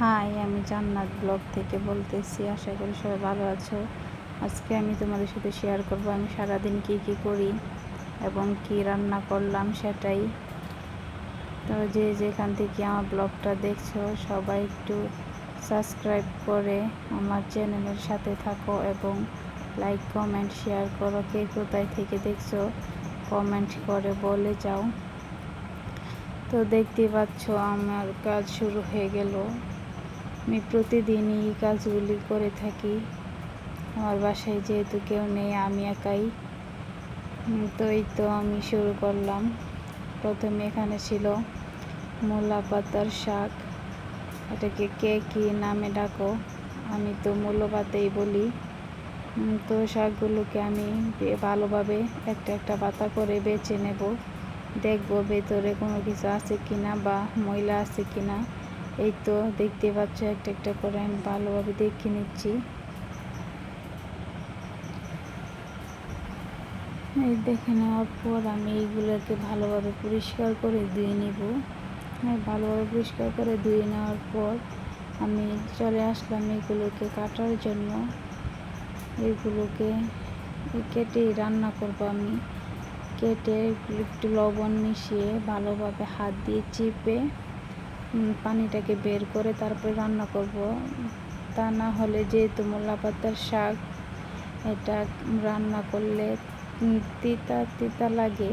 High, আমি জান্নাত blog থেকে বলতেছি, আশা করি সবাই ভালো আছো। আজকে আমি তোমাদের সাথে শেয়ার করব আমি সারাদিন কি কি করি এবং কি রান্না করলাম সেটাই। তো যে যেখান থেকে আমার ব্লগটা দেখছ, সবাই একটু সাবস্ক্রাইব করে আমার চ্যানেলের সাথে থাকো এবং লাইক কমেন্ট শেয়ার করো। কে কোথায় থেকে দেখছ কমেন্ট করে বলে যাও। তো দেখতে পাচ্ছ আমার কাজ শুরু হয়ে গেল। আমি প্রতিদিনই এই কাজগুলি করে থাকি। আমার বাসায় যেহেতু কেউ নেই, আমি একাই। তো এই তো আমি শুরু করলাম। প্রথমে এখানে ছিল মূলা পাতার শাক। এটাকে কে কী নামে ডাকো? আমি তো মূল্য পাতেই বলি। তো শাকগুলোকে আমি ভালোভাবে একটা একটা পাতা করে বেছে নেব। দেখব ভেতরে কোনো কিছু আছে কিনা বা ময়লা আছে কিনা। এই তো দেখতে পাচ্ছ, একটা একটা করে আমি ভালোভাবে দেখে নিচ্ছি। এই দেখে নেওয়ার পর আমি এইগুলোকে ভালোভাবে পরিষ্কার করে ধুয়ে নেব। ভালোভাবে পরিষ্কার করে ধুয়ে নেওয়ার পর আমি চলে আসলাম এগুলোকে কাটার জন্য। এগুলোকে কেটে রান্না করব আমি। কেটে একটু লবণ মিশিয়ে ভালোভাবে হাত দিয়ে চিপে পানিটাকে বের করে তারপরে রান্না করব। তা না হলে যেহেতু মোলা পাতার শাক, এটা রান্না করলে তিতা তিতা লাগে।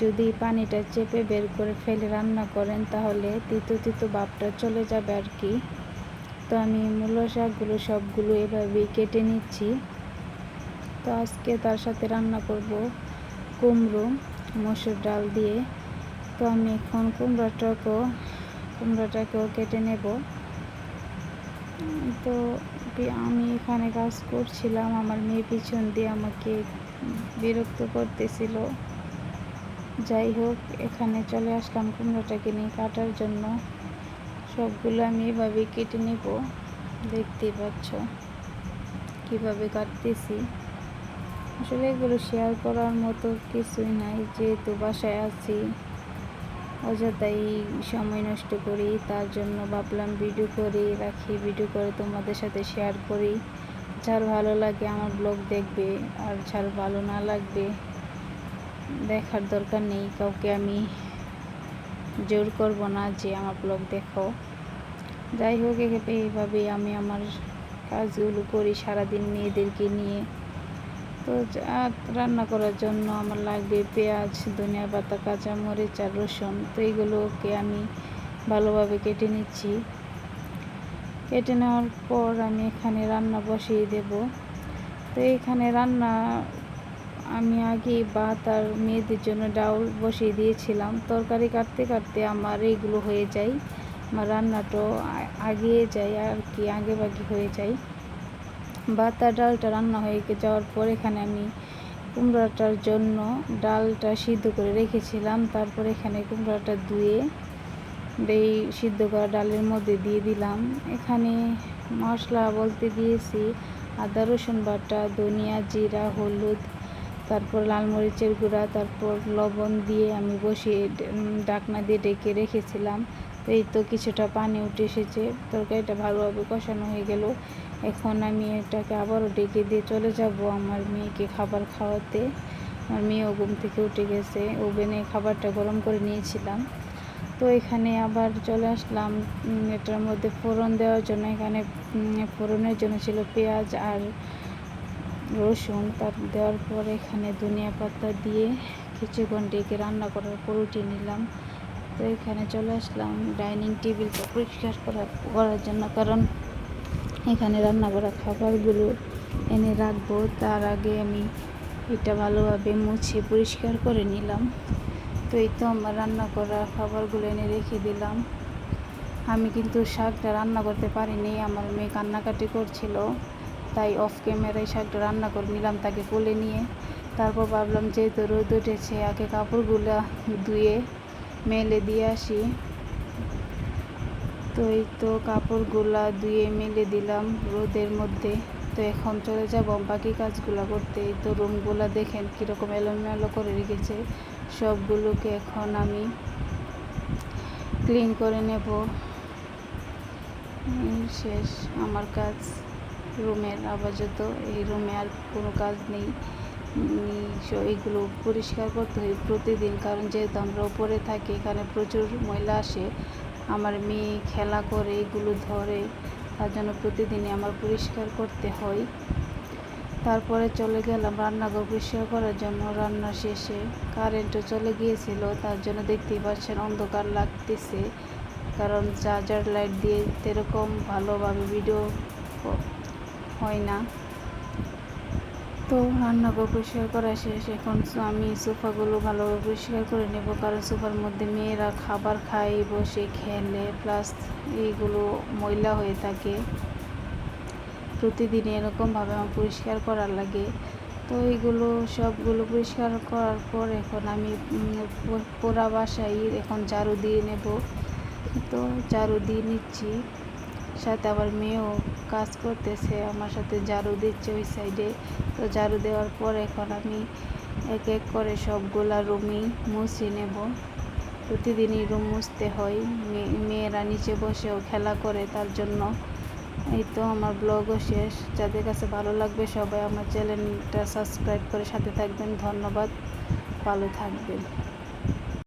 যদি পানিটা চেপে বের করে ফেলে রান্না করেন, তাহলে তিতো তিতো ভাবটা চলে যাবে আর কি। তো আমি মূলো শাকগুলো সবগুলো এভাবেই কেটে নিচ্ছি। তো আজকে তার সাথে রান্না করব কুমড়ো, মসুর ডাল দিয়ে। তো আমি এখন কুমড়োটাকেও কুমড়োটাকেও কেটে নেব। তো আমি এখানে কাজ করছিলাম, আমার মেয়ে পিছন দিয়ে আমাকে বিরক্ত করতেছিল। যাই হোক, এখানে চলে আসলাম কুমড়োটাকে নিয়ে কাটার জন্য। সবগুলো আমি এভাবে কেটে নেব, দেখতেই পাচ্ছ কীভাবে কাটতেছি। আসলে এগুলো শেয়ার করার মতো কিছুই নাই, যেহেতু বাসায় আছি। অযথাই সময় নষ্ট করি, তার জন্য ভাবলাম ভিডিও করে রাখি ভিডিও করে তোমাদের সাথে শেয়ার করি। যার ভালো লাগে আমার ব্লগ দেখবে, আর যার ভালো না লাগবে, দেখার দরকার নেই, কাউকে আমি জোর করব না যে আমার ব্লগ দেখো। যাই হোক এইভাবেই আমি আমার কাজগুলো করি সারাদিন মেয়েদেরকে নিয়ে। তো রান্না করার জন্য আমার লাগবে পেঁয়াজ, ধনিয়া পাতা কাঁচা মরিচ আর রসুন। তো এইগুলোকে আমি ভালোভাবে কেটে নিচ্ছি। কেটে নেওয়ার পর আমি এখানে রান্না বসিয়ে দেব। তো এখানে রান্না আমি আগে ভাত আর মেয়েদের জন্য ডাউল বসিয়ে দিয়েছিলাম। তরকারি কাটতে কাটতে আমার এইগুলো হয়ে যায়। আমার রান্নাটাও আগিয়ে যায় আর কি আগে বাকি হয়ে যায়। আর ডালটা রান্না হয়ে যাওয়ার পর এখানে আমি কুমড়াটার জন্য ডালটা সিদ্ধ করে রেখেছিলাম। তারপর এখানে কুমড়াটা ধুয়ে এই সিদ্ধ করা ডালের মধ্যে দিয়ে দিলাম। এখানে মশলা বলতে দিয়েছি আদা, রসুন বাটা, ধনিয়া জিরা, হলুদ, তারপর লাল মরিচের গুঁড়া, তারপর লবণ দিয়ে আমি বসিয়ে ডাকনা দিয়ে ডেকে রেখেছিলাম। তো এই তো কিছুটা পানি উঠে এসেছে। তরকারিটা ভালোভাবে কষানো হয়ে গেল। এখন আমি এটাকে আবারও ডেকে দিয়ে চলে যাব আমার মেয়েকে খাবার খাওয়াতে। আমার মেয়েও ঘুম থেকে উঠে গেছে। ওভেনে খাবারটা গরম করে নিয়েছিলাম। তো এখানে আবার চলে আসলাম। এটার মধ্যে ফোড়ন দেওয়ার জন্য। এখানে ফোড়নের জন্য ছিল পেঁয়াজ আর রসুন। তার দেওয়ার পর এখানে ধনিয়া পাতা দিয়ে কিছুক্ষণ ডেকে রান্না করার পর উঠিয়ে নিলাম। তো এখানে চলে আসলাম ডাইনিং টেবিলটা পরিষ্কার করার করার জন্য, কারণ এখানে রান্না করা খাবারগুলো এনে রাখব। তার আগে আমি এটা ভালোভাবে মুছে পরিষ্কার করে নিলাম। তো এই তো আমার রান্না করা খাবারগুলো এনে রেখে দিলাম। আমি কিন্তু শাকটা রান্না করতে পারিনি, আমার মেয়ে কান্নাকাটি করছিল। তাই অফ ক্যামেরায় শাকটা রান্না করে নিলাম তাকে কোলে নিয়ে। তারপর ভাবলাম যেহেতু রোদ উঠেছে, আগে কাপড়গুলো ধুয়ে মেলে দিয়ে আসি। তো এই তো কাপড়গুলা ধুয়ে মেলে দিলাম রোদের মধ্যে। তো এখন চলে যাব বাকি কাজগুলো করতে। এই তো রুমগুলো দেখেন কীরকম এলোমেলো করে রেখেছে। সবগুলোকে এখন আমি ক্লিন করে নেব। শেষ আমার কাজ। রুমের আপাতত এই রুমে আর কোনো কাজ নেই। এইগুলো পরিষ্কার করতে হয় প্রতিদিন। কারণ যেহেতু আমরা উপরে থাকি, এখানে প্রচুর ময়লা আসে। আমার মেয়ে খেলা করে, এগুলো ধরে। তার জন্য প্রতিদিনই আমার পরিষ্কার করতে হয়। তারপরে চলে গেলাম রান্নাঘর পরিষ্কার করার জন্য। রান্না শেষে কারেন্টও চলে গিয়েছিল। তার জন্য দেখতেই পাচ্ছেন অন্ধকার লাগতেছে। কারণ চার্জার লাইট দিয়ে এরকম ভালোভাবে ভিডিও হয় না। তো রান্নাঘর পরিষ্কার করা শেষ। এখন আমি সোফাগুলো ভালোভাবে পরিষ্কার করে নেব কারণ সোফার মধ্যে মেয়েরা খাবার খায় বসে খেলে প্লাস এইগুলো ময়লা হয়ে থাকে। প্রতিদিন এরকমভাবে আমার পরিষ্কার করার লাগে। তো এইগুলো সবগুলো পরিষ্কার করার পর এখন আমি উম, পু- পুরা বাসায় এখন ঝাড়ু দিয়ে নেব। তো ঝাড়ু দিয়ে নিচ্ছি। সাথে আবার মেয়েও কাজ করতেছে, আমার সাথে ঝাড়ু দিচ্ছে ওই সাইডে তো ঝাড়ু দেওয়ার পর এখন আমি এক এক করে সবগুলা রুমই মুছে নেব। প্রতিদিনই রুম মুছতে হয়। মেয়ে- মেয়েরা নিচে বসেও খেলা করে তার জন্য। এই তো আমার ব্লগও শেষ। যাদের কাছে ভালো লাগবে সবাই আমার চ্যানেলটা সাবস্ক্রাইব করে সাথে থাকবেন। ধন্যবাদ। ভালো থাকবেন।